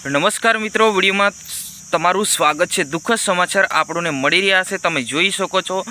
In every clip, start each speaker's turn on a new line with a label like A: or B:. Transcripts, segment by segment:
A: નમસ્કાર મિત્રો, વિડીયોમાં તમારું સ્વાગત છે. દુઃખદ સમાચાર આપણને મળી રહ્યા છે. તમે જોઈ શકો છો,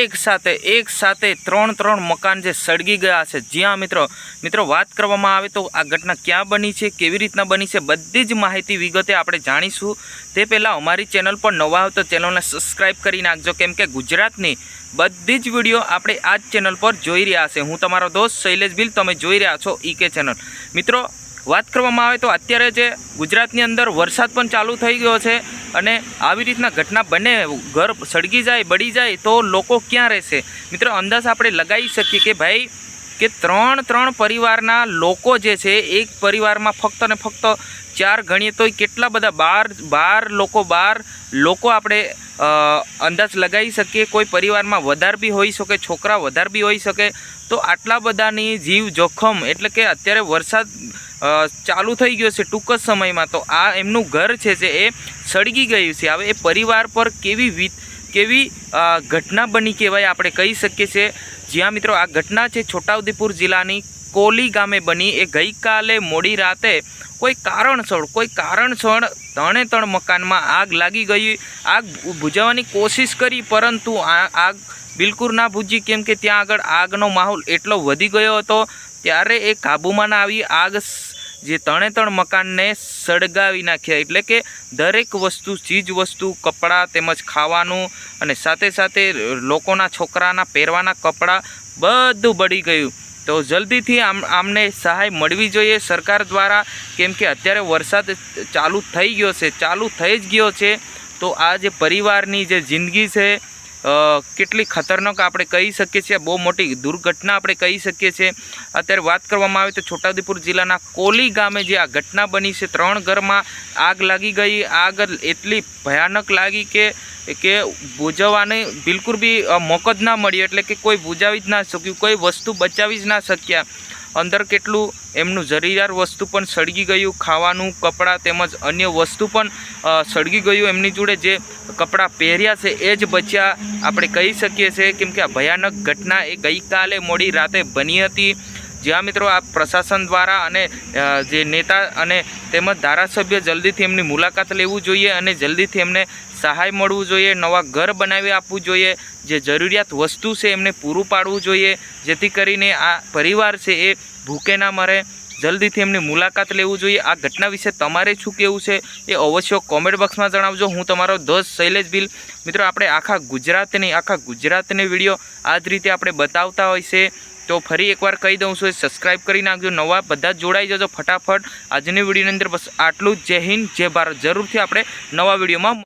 A: એક સાથે એક સાથે ત્રણ ત્રણ મકાન જે સળગી ગયા છે. જ્યાં મિત્રો મિત્રો વાત કરવામાં આવે તો આ ઘટના ક્યાં બની છે, કેવી રીતના બની છે, બધી જ માહિતી વિગતે આપણે જાણીશું. તે પહેલાં અમારી ચેનલ પર નવા હોય તો ચેનલને સબસ્ક્રાઈબ કરી નાખજો. કેમ કે ગુજરાતની બધી જ વીડિયો આપણે આ જ ચેનલ પર જોઈ રહ્યા છે. હું તમારો દોસ્ત શૈલેષ બિલ. તમે જોઈ રહ્યા છો ઈકે ચેનલ. મિત્રો વાત કરવામાં આવે તો અત્યારે જે ગુજરાતની અંદર વરસાદ પણ ચાલુ થઈ ગયો છે અને આવી રીતના ઘટના બને, ઘર સળગી જાય, બળી જાય તો લોકો ક્યાં રહેશે? મિત્રો, અંદાજ આપણે લગાવી શકીએ કે ભાઈ, કે ત્રણ ત્રણ પરિવારના લોકો જે છે, એક પરિવારમાં ફક્ત ને ફક્ત ચાર ગણીએ તો કેટલા બધા બાર બાર લોકો બાર લોકો આપણે અંદાજ લગાવી શકીએ? કોઈ પરિવારમાં વધારે બી હોઈ શકે, છોકરા વધારે બી હોઈ શકે. તો આટલા બધાની જીવ જોખમ એટલે કે અત્યારે વરસાદ ચાલુ થઈ ગયો છે ટૂંક જ સમયમાં. તો આ એમનું ઘર છે જે એ સળગી ગયું છે. હવે એ પરિવાર પર કેવી વીત, કેવી ઘટના બની કહેવાય આપણે કહી શકીએ છીએ. જ્યાં મિત્રો આ ઘટના છે છોટાઉદેપુર જિલ્લાની કોલી ગામે બની. એ ગઈકાલે મોડી રાતે કોઈ કારણસર કોઈ કારણસર ત્રણે ત્રણ મકાનમાં આગ લાગી ગઈ. આગ બુજાવવાની કોશિશ કરી, પરંતુ આ આગ બિલકુલ ના બુજી કેમ કે ત્યાં આગળ આગનો માહોલ એટલો વધી ગયો હતો. ત્યારે એ કાબૂમાં ના આવી. આગ જે ત્રણે ત્રણ મકાનને સળગાવી નાખ્યા. એટલે કે દરેક વસ્તુ, ચીજ વસ્તુ, કપડાં તેમજ ખાવાનું અને સાથે સાથે લોકોના છોકરાના પહેરવાના કપડાં બધું બળી ગયું. તો જલ્દીથી આમ, આમને સહાય મળવી જોઈએ. સરકાર દ્વારા કેમ કે અત્યારે વરસાદ ચાલુ થઈ ગયો છે, ચાલુ થઈ જ ગયો છે. તો આ જે પરિવારની જે જિંદગી છે કેટલી ખતરનાક આપણે કહી શકીએ છીએ, બહુ મોટી દુર્ઘટના આપણે કહી શકીએ છીએ. અત્યારે વાત કરવામાં આવે તો છોટાઉદેપુર જિલ્લાના કોલી ગામે જે આ ઘટના બની છે, ત્રણ ઘરમાં આગ લાગી ગઈ. આગ એટલી ભયાનક લાગી કે કે બુજાવવાને બિલકુલ બી મોકો જ ના મળી. એટલે કે કોઈ બુજાવી જ ના શક્યું, કોઈ વસ્તુ બચાવી જ ના શક્યા. અંદર કેટલું એમનું જરૂરિયાત વસ્તુ પણ સળગી ગયું, ખાવાનું, કપડાં તેમજ અન્ય વસ્તુ પણ સળગી ગયું એમની જોડે જે કપડાં પહેર્યા છે એ જ બચ્યા આપણે કહી શકીએ છીએ, કેમ કે આ ભયાનક ઘટના એ ગઈકાલે મોડી રાતે બની હતી. જ્યાં મિત્રો આ પ્રશાસન દ્વારા અને જે નેતા અને તેમજ ધારાસભ્ય જલ્દીથી એમની મુલાકાત લેવું જોઈએ અને જલ્દીથી એમને સહાય મળવું જોઈએ, નવા ઘર બનાવી આપવું જોઈએ, જે જરૂરિયાત વસ્તુ છે એમને પૂરું પાડવું જોઈએ, જેથી કરીને આ પરિવાર છે એ ભૂકે ના મરે. જલ્દીથી એમની મુલાકાત લેવું જોઈએ. આ ઘટના વિશે તમારે શું કહેવું છે એ અવશ્ય કોમેન્ટ બોક્સમાં જણાવજો. હું તમારો દસ શૈલેષ બિલ. મિત્રો, આપણે આખા ગુજરાતની આખા ગુજરાતની વીડિયો આ જ રીતે આપણે બતાવતા હોય છે. તો ફરી એકવાર કહી દઉં છું સબસ્ક્રાઇબ કરી નાખજો, નવા બધા જોડાઈ જજો ફટાફટ. આજની વિડીયોની અંદર બસ આટલું જય હિન્દ, જય ભારત. જરૂરથી આપણે નવા વિડીયોમાં